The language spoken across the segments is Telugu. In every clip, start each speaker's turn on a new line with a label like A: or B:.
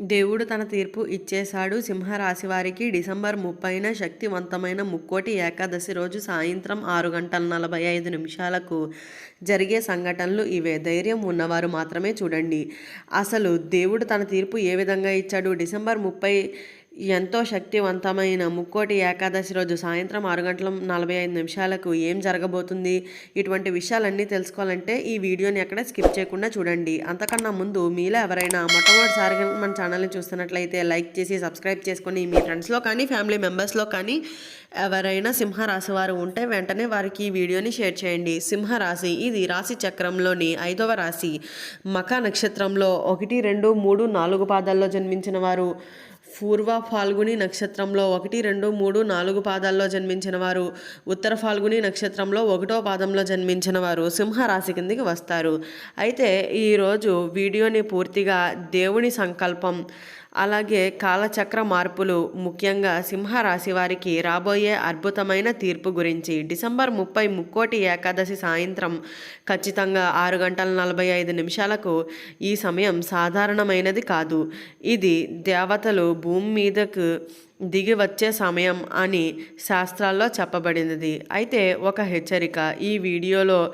A: దేవుడు తన తీర్పు ఇచ్చేశాడు. సింహరాశి వారికి డిసెంబర్ ముప్పైన శక్తివంతమైన ముక్కోటి ఏకాదశి రోజు సాయంత్రం ఆరు గంటల నలభై ఐదు నిమిషాలకు జరిగే సంఘటనలు ఇవే. ధైర్యం ఉన్నవారు మాత్రమే చూడండి. అసలు దేవుడు తన తీర్పు ఏ విధంగా ఇచ్చాడు? డిసెంబర్ ముప్పై ఎంతో శక్తివంతమైన ముక్కోటి ఏకాదశి రోజు సాయంత్రం ఆరు గంటల నలభై ఐదు నిమిషాలకు ఏం జరగబోతుంది? ఇటువంటి విషయాలన్నీ తెలుసుకోవాలంటే ఈ వీడియోని ఎక్కడ స్కిప్ చేయకుండా చూడండి. అంతకన్నా ముందు మీలో ఎవరైనా మొట్టమొదటిసారిగా మన ఛానల్ని చూస్తున్నట్లయితే లైక్ చేసి సబ్స్క్రైబ్ చేసుకొని మీ ఫ్రెండ్స్లో కానీ ఫ్యామిలీ మెంబర్స్లో కానీ ఎవరైనా సింహరాశి వారు ఉంటే వెంటనే వారికి ఈ వీడియోని షేర్ చేయండి. సింహరాశి ఇది రాశి చక్రంలోని ఐదవ రాశి. మక నక్షత్రంలో ఒకటి రెండు మూడు నాలుగు పాదాల్లో జన్మించిన వారు. పూర్వ ఫాల్గుని నక్షత్రంలో ఒకటి రెండు మూడు నాలుగు పాదాల్లో జన్మించిన వారు ఉత్తర ఫాల్గుని నక్షత్రంలో ఒకటో పాదంలో జన్మించిన వారు సింహరాశి కిందికి వస్తారు. అయితే ఈరోజు వీడియోని పూర్తిగా దేవుని సంకల్పం అలాగే కాలచక్ర మార్పులు ముఖ్యంగా సింహరాశి వారికి రాబోయే అద్భుతమైన తీర్పు గురించి డిసెంబర్ ముప్పై ముక్కోటి ఏకాదశి సాయంత్రం ఖచ్చితంగా ఆరు గంటల నలభై ఐదు నిమిషాలకు ఈ సమయం సాధారణమైనది కాదు. ఇది దేవతలు భూమి మీదకు దిగి వచ్చే సమయం అని శాస్త్రాల్లో చెప్పబడినది. అయితే ఒక హెచ్చరిక ఈ వీడియోలో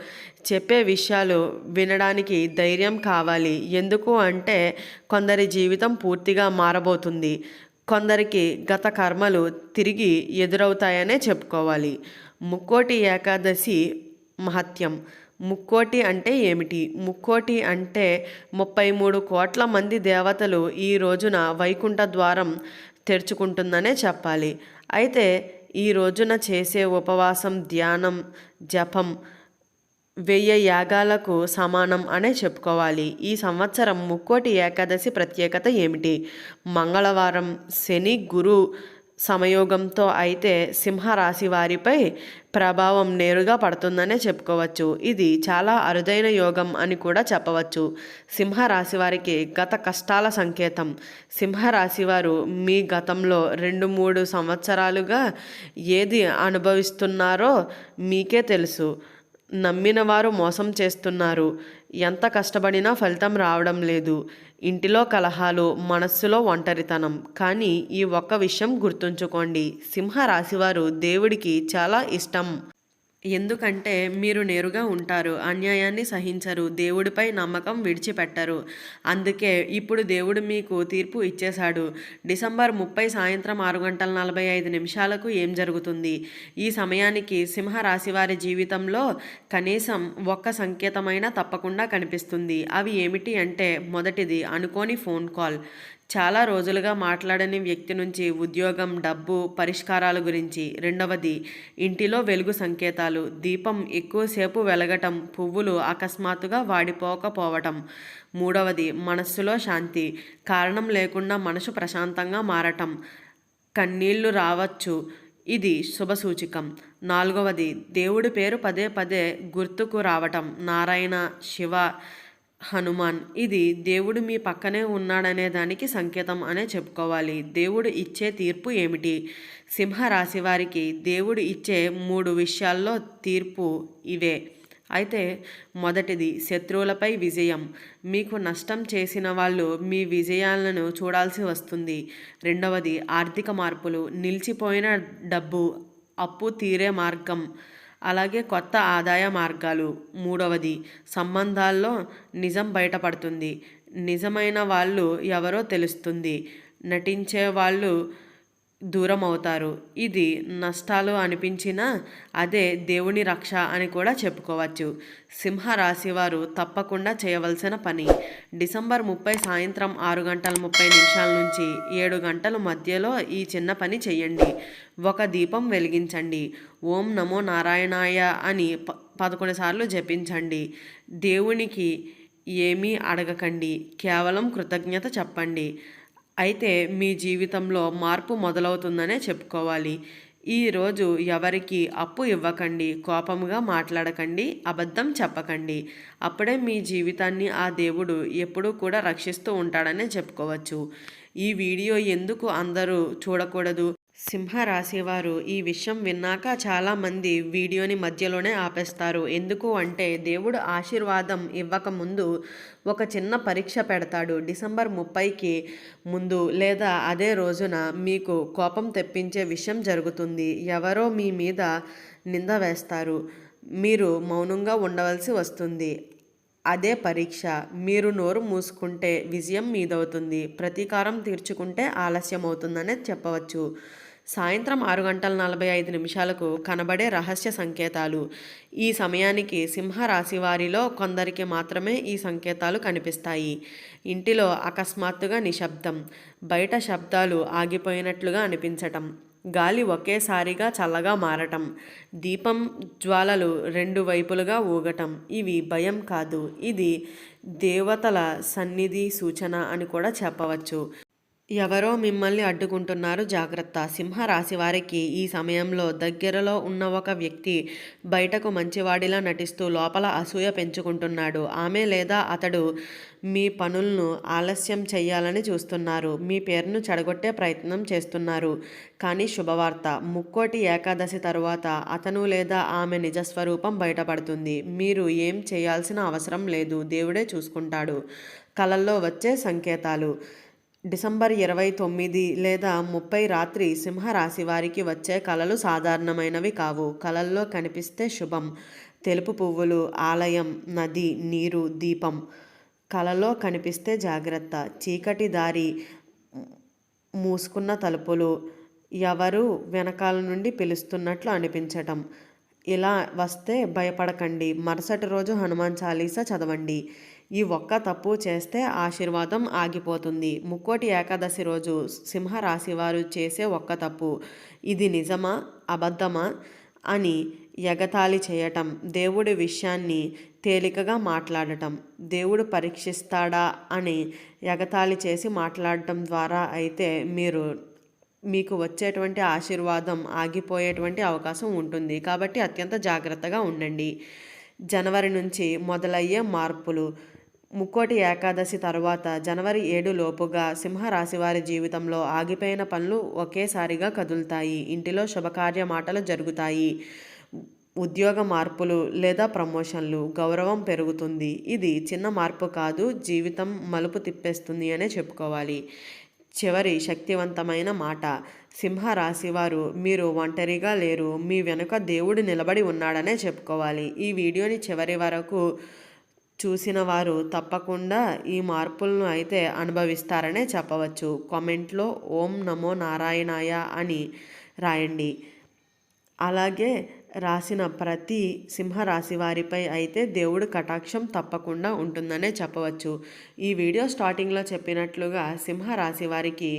A: చెప్పే విషయాలు వినడానికి ధైర్యం కావాలి. ఎందుకు అంటే కొందరి జీవితం పూర్తిగా మారబోతుంది. కొందరికి గత కర్మలు తిరిగి ఎదురవుతాయనే చెప్పుకోవాలి. ముక్కోటి ఏకాదశి మహత్యం. ముక్కోటి అంటే ఏమిటి? ముక్కోటి అంటే ముప్పై మూడు కోట్ల మంది దేవతలు ఈ రోజున వైకుంఠ ద్వారం తెరుచుకుంటుందనే చెప్పాలి. అయితే ఈ రోజున చేసే ఉపవాసం ధ్యానం జపం వెయ్యి యాగాలకు సమానం అనే చెప్పుకోవాలి. ఈ సంవత్సరం ముక్కోటి ఏకాదశి ప్రత్యేకత ఏమిటి? మంగళవారం శని గురు సమయోగంతో అయితే సింహరాశి వారిపై ప్రభావం నేరుగా పడుతుందనే చెప్పుకోవచ్చు. ఇది చాలా అరుదైన యోగం అని కూడా చెప్పవచ్చు. సింహరాశి వారికి గత కష్టాల సంకేతం. సింహరాశి వారు మీ గతంలో రెండు మూడు సంవత్సరాలుగా ఏది అనుభవిస్తున్నారో మీకే తెలుసు. నమ్మిన వారు మోసం చేస్తున్నారు. ఎంత కష్టపడినా ఫలితం రావడం లేదు. ఇంటిలో కలహాలు మనస్సులో ఒంటరితనం. కానీ ఈ ఒక్క విషయం గుర్తుంచుకోండి. సింహరాశివారు దేవుడికి చాలా ఇష్టం. ఎందుకంటే మీరు నేరుగా ఉంటారు అన్యాయాన్ని సహించరు దేవుడిపై నమ్మకం విడిచిపెట్టరు. అందుకే ఇప్పుడు దేవుడు మీకు తీర్పు ఇచ్చేశాడు. డిసెంబర్ ముప్పై సాయంత్రం ఆరు గంటల నలభై ఐదు నిమిషాలకు ఏం జరుగుతుంది? ఈ సమయానికి సింహరాశి వారి జీవితంలో కనీసం ఒక్క సంకేతమైనా తప్పకుండా కనిపిస్తుంది. అవి ఏమిటి అంటే మొదటిది అనుకోని ఫోన్ కాల్. చాలా రోజులుగా మాట్లాడని వ్యక్తి నుంచి ఉద్యోగం డబ్బు పరిష్కారాల గురించి. రెండవది ఇంటిలో వెలుగు సంకేతాలు. దీపం ఎక్కువసేపు వెలగటం పువ్వులు అకస్మాత్తుగా వాడిపోకపోవటం. మూడవది మనస్సులో శాంతి. కారణం లేకుండా మనసు ప్రశాంతంగా మారటం. కన్నీళ్ళు రావచ్చు. ఇది శుభసూచికం నాలుగవది దేవుడి పేరు పదే పదే గుర్తుకు రావటం. నారాయణ శివ హనుమాన్ ఇది దేవుడు మీ పక్కనే ఉన్నాడనే దానికి సంకేతం అనే చెప్పుకోవాలి. దేవుడు ఇచ్చే తీర్పు ఏమిటి? సింహరాశి వారికి దేవుడు ఇచ్చే మూడు విషయాల్లో తీర్పు ఇవే. అయితే మొదటిది శత్రువులపై విజయం. మీకు నష్టం చేసిన వాళ్ళు మీ విజయాలను చూడాల్సి వస్తుంది. రెండవది ఆర్థిక మార్పులు. నిలిచిపోయిన డబ్బు అప్పు తీరే మార్గం. అలాగే కొత్త ఆదాయ మార్గాలు. మూడవది సంబంధాల్లో నిజం బయటపడుతుంది. నిజమైన వాళ్ళు ఎవరో తెలుస్తుంది. నటించే వాళ్ళు దూరం అవుతారు ఇది నష్టాలు అనిపించినా అదే దేవుని రక్ష అని కూడా చెప్పుకోవచ్చు. సింహరాశి వారు తప్పకుండా చేయవలసిన పని. డిసెంబర్ ముప్పై సాయంత్రం ఆరు గంటల ముప్పై నిమిషాల నుంచి ఏడు గంటల మధ్యలో ఈ చిన్న పని చేయండి. ఒక దీపం వెలిగించండి. ఓం నమో నారాయణాయ అని ప పదకొండు సార్లు జపించండి. దేవునికి ఏమీ అడగకండి. కేవలం కృతజ్ఞత చెప్పండి. అయితే మీ జీవితంలో మార్పు మొదలవుతుందనే చెప్పుకోవాలి. ఈరోజు ఎవరికి అప్పు ఇవ్వకండి కోపముగా మాట్లాడకండి అబద్ధం చెప్పకండి. అప్పుడే మీ జీవితాన్ని ఆ దేవుడు ఎప్పుడూ కూడా రక్షిస్తూ ఉంటాడనే చెప్పుకోవచ్చు. ఈ వీడియో ఎందుకు అందరూ చూడకూడదు? సింహరాశివారు ఈ విషయం విన్నాక చాలామంది వీడియోని మధ్యలోనే ఆపేస్తారు. ఎందుకు అంటే దేవుడు ఆశీర్వాదం ఇవ్వకముందు ఒక చిన్న పరీక్ష పెడతాడు. డిసెంబర్ ముప్పైకి ముందు లేదా అదే రోజున మీకు కోపం తెప్పించే విషయం జరుగుతుంది. ఎవరో మీ మీద నింద వేస్తారు. మీరు మౌనంగా ఉండవలసి వస్తుంది. అదే పరీక్ష. మీరు నోరు మూసుకుంటే విజయం మీదవుతుంది. ప్రతీకారం తీర్చుకుంటే ఆలస్యం అవుతుందనే చెప్పవచ్చు. సాయంత్రం ఆరు గంటల నలభై ఐదు నిమిషాలకు కనబడే రహస్య సంకేతాలు. ఈ సమయానికి సింహ రాశి వారిలో కొందరికి మాత్రమే ఈ సంకేతాలు కనిపిస్తాయి. ఇంటిలో అకస్మాత్తుగా నిశ్శబ్దం బయట శబ్దాలు ఆగిపోయినట్లుగా అనిపించటం గాలి ఒకేసారిగా చల్లగా మారటం దీపం జ్వాలలు రెండు వైపులుగా ఊగటం ఇవి భయం కాదు. ఇది దేవతల సన్నిధి సూచన అని కూడా చెప్పవచ్చు. ఎవరో మిమ్మల్ని అడ్డుకుంటున్నారు జాగ్రత్త. సింహరాశి వారికి ఈ సమయంలో దగ్గరలో ఉన్న ఒక వ్యక్తి బయటకు మంచివాడిలా నటిస్తూ లోపల అసూయ పెంచుకుంటున్నాడు. ఆమె లేదా అతడు మీ పనులను ఆలస్యం చేయాలని చూస్తున్నారు. మీ పేరును చెడగొట్టే ప్రయత్నం చేస్తున్నారు. కానీ శుభవార్త. ముక్కోటి ఏకాదశి తరువాత అతను లేదా ఆమె నిజస్వరూపం బయటపడుతుంది. మీరు ఏం చేయాల్సిన అవసరం లేదు. దేవుడే చూసుకుంటాడు. కళల్లో వచ్చే సంకేతాలు. డిసెంబర్ ఇరవై తొమ్మిది లేదా ముప్పై రాత్రి సింహరాశి వారికి వచ్చే కళలు సాధారణమైనవి కావు. కళల్లో కనిపిస్తే శుభం తెలుపు పువ్వులు ఆలయం నది నీరు దీపం. కళలో కనిపిస్తే జాగ్రత్త. చీకటి దారి మూసుకున్న తలుపులు ఎవరు వెనకాల నుండి పిలుస్తున్నట్లు అనిపించటం. ఇలా వస్తే భయపడకండి. మరుసటి రోజు హనుమాన్ చాలీసా చదవండి. ఈ ఒక్క తప్పు చేస్తే ఆశీర్వాదం ఆగిపోతుంది. ముక్కోటి ఏకాదశి రోజు సింహ వారు చేసే ఒక్క తప్పు. ఇది నిజమా? అబద్ధమా? అని ఎగతాళి చేయటం దేవుడి విషయాన్ని తేలికగా మాట్లాడటం దేవుడు పరీక్షిస్తాడా అని ఎగతాళి చేసి మాట్లాడటం ద్వారా అయితే మీరు మీకు వచ్చేటువంటి ఆశీర్వాదం ఆగిపోయేటువంటి అవకాశం ఉంటుంది. కాబట్టి అత్యంత జాగ్రత్తగా ఉండండి. జనవరి నుంచి మొదలయ్యే మార్పులు ముక్కోటి ఏకాదశి తర్వాత జనవరి ఏడు లోపుగా సింహరాశివారి జీవితంలో ఆగిపోయిన పనులు ఒకేసారిగా కదులుతాయి. ఇంటిలో శుభకార్య మాటలు జరుగుతాయి. ఉద్యోగ మార్పులు లేదా ప్రమోషన్లు గౌరవం పెరుగుతుంది. ఇది చిన్న మార్పు కాదు జీవితం మలుపు తిప్పేస్తుంది అనే చెప్పుకోవాలి. చివరి శక్తివంతమైన మాట సింహరాశివారు మీరు ఒంటరిగా లేరు మీ వెనుక దేవుడు నిలబడి ఉన్నాడనే చెప్పుకోవాలి. ఈ వీడియోని చివరి వరకు చూసిన వారు తప్పకుండా ఈ మార్పులను అయితే అనుభవిస్తారనే చెప్పవచ్చు. కామెంట్లో ఓం నమో నారాయణాయ అని రాయండి. అలాగే రాసిన ప్రతి సింహరాశి వారిపై అయితే దేవుడు కటాక్షం తప్పకుండా ఉంటుందనే చెప్పవచ్చు. ఈ వీడియో స్టార్టింగ్లో చెప్పినట్లుగా సింహరాశి వారికి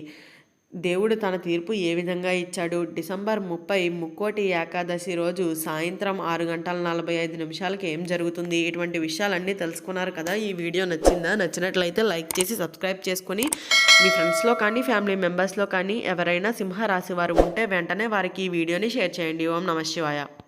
A: దేవుడు తన తీర్పు ఏ విధంగా ఇచ్చాడు? డిసెంబర్ ముప్పై ముక్కోటి ఏకాదశి రోజు సాయంత్రం ఆరు గంటల నలభై ఐదు నిమిషాలకి ఏం జరుగుతుంది? ఇటువంటి విషయాలన్నీ తెలుసుకున్నారు కదా? ఈ వీడియో నచ్చిందా? నచ్చినట్లయితే లైక్ చేసి సబ్స్క్రైబ్ చేసుకొని మీ ఫ్రెండ్స్లో కానీ ఫ్యామిలీ మెంబర్స్లో కానీ ఎవరైనా సింహరాశి వారు ఉంటే వెంటనే వారికి ఈ వీడియోని షేర్ చేయండి. ఓం నమ శివాయ.